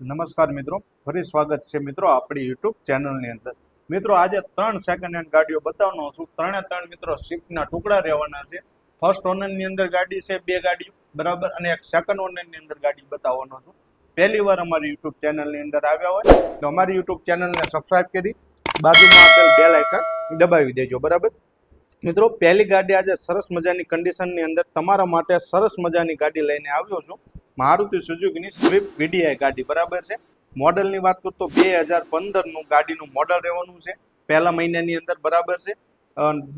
નમસ્કાર મિત્રો. ફરી સ્વાગત છે મિત્રો આપણી યુટ્યુબ ચેનલની અંદર. મિત્રો, આજે ત્રણ સેકન્ડ હેન્ડ ગાડીઓ બતાવવાનો છું. ત્રણે ત્રણ મિત્રો સ્વિફ્ટના ટુકડા રહેવાના છે. ફર્સ્ટ ઓનરની અંદર ગાડી છે, બે ગાડીઓ બરાબર? અને એક સેકન્ડ ઓનરની અંદર ગાડી બતાવવાનો છું. પહેલી વાર અમારી યુટ્યુબ ચેનલની અંદર આવ્યા હોય, તો અમારી યુટ્યુબ ચેનલને સબસ્ક્રાઇબ કરી, બાજુમાં આપેલ બે આઇકન દબાવી દેજો, બરાબર? મિત્રો, પહેલી ગાડી આજે સરસ મજાની કન્ડિશનની અંદર તમારા માટે સરસ મજાની ગાડી લઈને આવ્યો છું. મારુતિ સુઝુકીની સ્વિફ્ટ વીડીઆઈ ગાડી, બરાબર છે? મોડલની વાત કરું તો બે હજાર પંદરનું ગાડીનું મોડલ રહેવાનું છે, પહેલા મહિનાની અંદર, બરાબર છે?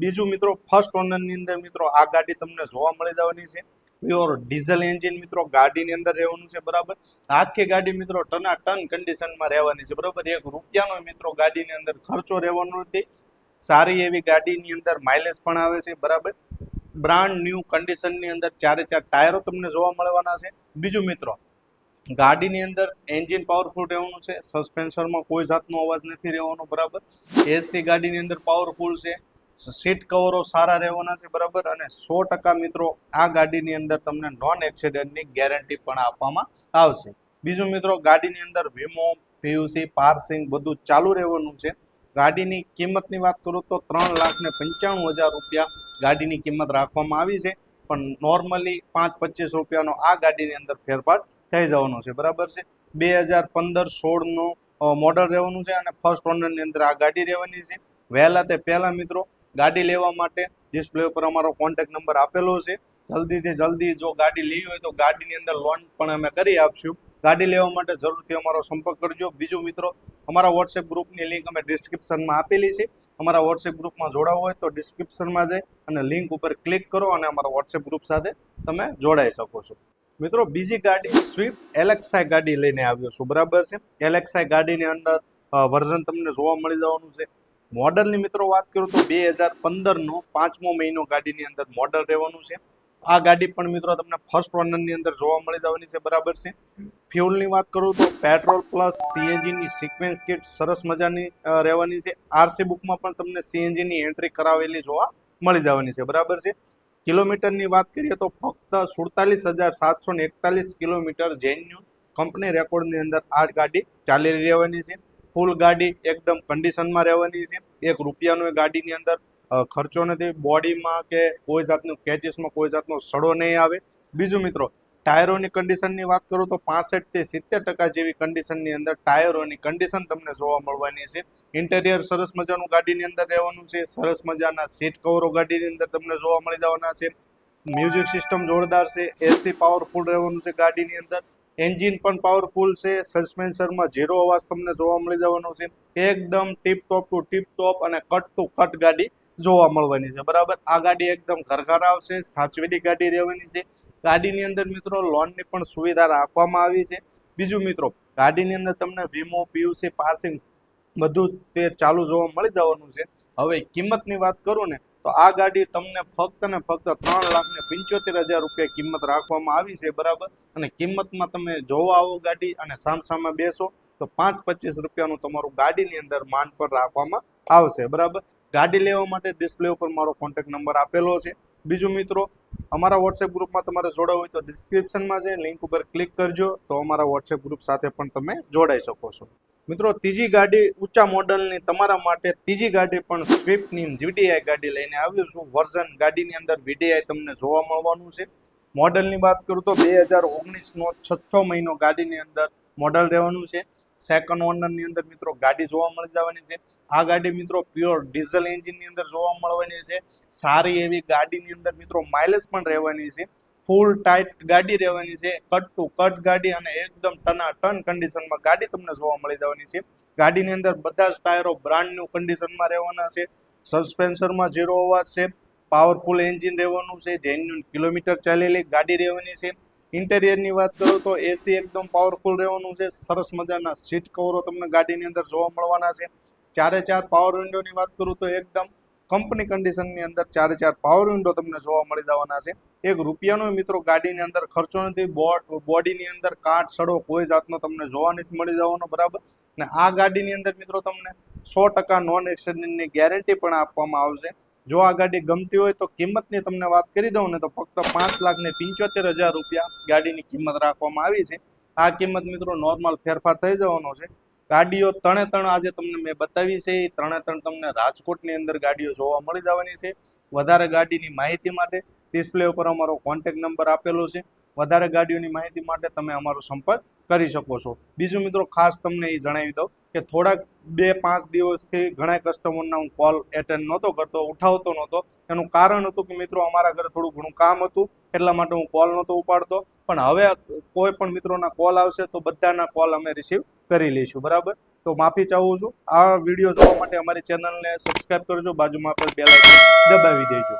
બીજું મિત્રો ફર્સ્ટ ઓનરની અંદર મિત્રો, આ ગાડી તમને જોવા મળી જવાની છે. પ્યોર ડીઝલ એન્જિન મિત્રો, ગાડીની અંદર રહેવાનું છે, બરાબર? આખી ગાડી મિત્રો ટના ટન કન્ડિશનમાં રહેવાની છે, બરાબર? એક રૂપિયાનો મિત્રો ગાડીની અંદર ખર્ચો રહેવાનો નથી. સારી એવી ગાડીની અંદર માઇલેજ પણ આવે છે, બરાબર? બ્રાન્ડ ન્યૂ કન્ડિશનની અંદર ચારે ચાર ટાયરો તમને જોવા મળવાના છે. બીજું મિત્રો, ગાડીની અંદર એન્જિન પાવરફુલ રહેવાનું છે. સસ્પેન્શનમાં કોઈ જાતનો અવાજ નથી રહેવાનો, બરાબર? એસી ગાડીની અંદર પાવરફુલ છે. સીટ કવરો સારા રહેવાના છે, બરાબર? અને સો મિત્રો, આ ગાડીની અંદર તમને નોન એક્સિડન્ટની ગેરંટી પણ આપવામાં આવશે. બીજું મિત્રો, ગાડીની અંદર વીમો પીયુસી પાર્સિંગ બધું ચાલુ રહેવાનું છે. ગાડીની કિંમતની વાત કરું તો ત્રણ લાખ ને પંચાણું હજાર રૂપિયા ગાડીની કિંમત રાખવામાં આવી છે. પણ નોર્મલી પાંચ પચીસ રૂપિયાનો આ ગાડીની અંદર ફેરફાર થઈ જવાનો છે. બરાબર છે? બે હજાર પંદર સોળનું મોડલ રહેવાનું છે અને ફર્સ્ટ ઓનરની અંદર આ ગાડી રહેવાની છે. વહેલા તે પહેલાં મિત્રો ગાડી લેવા માટે ડિસ્પ્લે ઉપર અમારો કોન્ટેક્ટ નંબર આપેલો છે. જલ્દીથી જલ્દી જો ગાડી લેવી હોય તો ગાડીની અંદર લોન પણ અમે કરી આપશું. ગાડી લેવા માટે જરૂરથી અમારો સંપર્ક કરજો. બીજું મિત્રો, અમારા વોટ્સએપ ગ્રુપની લિંક અમે ડિસ્ક્રિપ્શનમાં આપેલી છે. અમારા વોટ્સએપ ગ્રુપમાં જોડાવું હોય તો ડિસ્ક્રિપ્શનમાં જઈ અને લિંક ઉપર ક્લિક કરો અને અમારા વોટ્સએપ ગ્રુપ સાથે તમે જોડાઈ શકો છો. મિત્રો, બીજી ગાડી સ્વિફ્ટ એલેક્સાઈ ગાડી લઈને આવ્યો છું. બરાબર છે? એલેક્સાઈ ગાડીની અંદર વર્ઝન તમને જોવા મળી જવાનું છે. મોડલની મિત્રો વાત કરું તો બે હજાર પંદરનો પાંચમો મહિનો ગાડીની અંદર મોડલ રહેવાનું છે. આ ગાડી પણ મિત્રો તમને ફર્સ્ટ ઓનરની અંદર જોવા મળી જવાની છે, બરાબર છે. ફ્યુલની વાત કરું તો પેટ્રોલ પ્લસ સીએનજીની સિક્વેન્સ કિટ સરસ મજાની રહેવાની છે. આરસી બુકમાં પણ તમને સીએનજીની એન્ટ્રી કરાવેલી જોવા મળી જવાની છે, બરાબર છે. કિલોમીટરની વાત કરીએ તો ફક્ત સુડતાલીસ હજાર સાતસો ને એકતાલીસ કિલોમીટર જેન્યુ કંપની રેકોર્ડની અંદર આ ગાડી ચાલી રહેવાની છે. ફૂલ ગાડી એકદમ કન્ડિશનમાં રહેવાની છે. એક રૂપિયાનું ગાડીની અંદર ખર્ચો નથી. બોડીમાં કે કોઈ જાતનું કેચીસમાં કોઈ જાતનો સડો નહીં આવે. બીજું મિત્રો, ટાયરોની કન્ડિશનની વાત કરું તો પાસઠથી સિત્તેર ટકા જેવી કન્ડિશનની અંદર ટાયરોની કન્ડિશન તમને જોવા મળવાની છે. ઇન્ટેરિયર સરસ મજાનું ગાડીની અંદર રહેવાનું છે. સરસ મજાના સીટ કવરો ગાડીની અંદર તમને જોવા મળી જવાના છે. મ્યુઝિક સિસ્ટમ જોરદાર છે. એસી પાવરફુલ રહેવાનું છે ગાડીની અંદર. એન્જિન પણ પાવરફુલ છે. સસ્પેન્શનમાં ઝીરો અવાજ તમને જોવા મળી જવાનો છે. એકદમ tip top to tip top અને કટ ટુ કટ ગાડી જોવા મળવાની છે. બરાબર? આ ગાડી એકદમ ઘરઘર આવશે, સાચવેલી ગાડી રહેવાની છે. ગાડીની અંદર મિત્રો લોનની પણ સુવિધા રાખવામાં આવી છે. બીજું મિત્રો, ગાડીની અંદર તમને વીમો, પીયુસી, પાર્સિંગ બધું તે ચાલુ જોવા મળી જવાનું છે. હવે કિંમતની વાત કરું ને, તો આ ગાડી તમને ફક્ત ને ફક્ત ત્રણ લાખ ને પંચોતેર હજાર રૂપિયા કિંમત રાખવામાં આવી છે, બરાબર? અને કિંમતમાં તમે જોવા આવો ગાડી અને સામસામે બેસો, તો પાંચ પચીસ રૂપિયાનું તમારું ગાડીની અંદર માન પર રાખવામાં આવશે, બરાબર? ગાડી લેવા માટે ડિસ્પ્લે ઉપર મારો કોન્ટેક્ટ નંબર આપેલો છે. બીજું મિત્રો, અમારા વોટ્સએપ ગ્રુપમાં તમારે જોડાવું હોય તો ડિસ્ક્રિપ્શનમાં છે લિંક ઉપર ક્લિક કરજો, તો અમારા વોટ્સએપ ગ્રુપ સાથે પણ તમે જોડાઈ શકો છો. મિત્રો, ત્રીજી ગાડી ઊંચા મોડલની તમારા માટે ત્રીજી ગાડી પણ સ્વિફ્ટની વીડીઆઈ ગાડી લઈને આવ્યો છું. વર્ઝન ગાડીની અંદર વીડીઆઈ તમને જોવા મળવાનું છે. મોડલની વાત કરું તો બે હજાર ઓગણીસનો છઠ્ઠો મહિનો ગાડીની અંદર મોડલ રહેવાનું છે. સેકન્ડ ઓનરની અંદર મિત્રો ગાડી જોવા મળી જવાની છે. આ ગાડી મિત્રો પ્યોર ડીઝલ એન્જિનની અંદર જોવા મળવાની છે. સારી એવી ગાડીની અંદર મિત્રો માઇલેજ પણ રહેવાની છે. ફૂલ ટાઈટ ગાડી રહેવાની છે. કટ ટુ કટ ગાડી અને એકદમ ટના ટન કન્ડિશનમાં ગાડી તમને જોવા મળી જવાની છે. ગાડીની અંદર બધા જ ટાયરો બ્રાન્ડ ન્યુ કન્ડિશનમાં રહેવાના છે. સસ્પેન્શનમાં ઝીરો અવાજ છે. પાવરફુલ એન્જિન રહેવાનું છે. જેન્યુન કિલોમીટર ચાલેલી ગાડી રહેવાની છે. ઇન્ટેરિયરની વાત કરું તો એસી એકદમ પાવરફુલ રહેવાનું છે. સરસ મજાના સીટ કવરો તમને ગાડીની અંદર જોવા મળવાના છે. ચારે ચાર પાવર વિન્ડોની વાત કરું તો એકદમ કંપની કન્ડિશનની અંદર ચારે ચાર પાવર વિન્ડો તમને જોવા મળી જવાના છે. એક રૂપિયાનો મિત્રો, ગાડીની અંદર ખર્ચો નથી. બોડ બોડીની અંદર કાટ, સડો કોઈ જાતનો તમને જોવા નથી મળી જવાનો, બરાબર? અને આ ગાડીની અંદર મિત્રો તમને સો ટકા નોન એક્સિડન્ટની ગેરંટી પણ આપવામાં આવશે. જો આ ગાડી ગમતી હોય તો કિંમતની તમને વાત કરી દઉં ને તો ફક્ત પાંચ લાખ ને પંચોતેર હજાર રૂપિયા ગાડીની કિંમત રાખવામાં આવી છે. આ કિંમત મિત્રો નોર્મલ ફેરફાર થઈ જવાનો છે. ગાડીઓ ત્રણે ત્રણ આજે તમને મેં બતાવી છે. એ ત્રણે ત્રણ તમને રાજકોટની અંદર ગાડીઓ જોવા મળી જવાની છે. વધારે ગાડીની માહિતી માટે ડિસ્પ્લે ઉપર અમારો કોન્ટેક્ટ નંબર આપેલો છે. વધારે ગાડીઓની માહિતી માટે તમે અમારો સંપર્ક કરી શકો છો. બીજું મિત્રો, ખાસ તમને એ જણાવી દઉં કે થોડાક બે, પાંચ દિવસથી ઘણા કસ્ટમરના હું કોલ એટેન્ડ નહોતો કરતો, ઉઠાવતો નહોતો. એનું કારણ હતું કે મિત્રો, અમારા ઘરે થોડું ઘણું કામ હતું, એટલા માટે હું કોલ નહોતો ઉપાડતો. પણ હવે કોઈ પણ મિત્રોના કોલ આવશે તો બધાના કોલ અમે રિસીવ કરી લઈશું, બરાબર? તો માફી ચાહું છું. આ વીડિયો જોવા માટે અમારી ચેનલને સબસ્ક્રાઈબ કરજો. બાજુમાં પર બે દબાવી દેજો.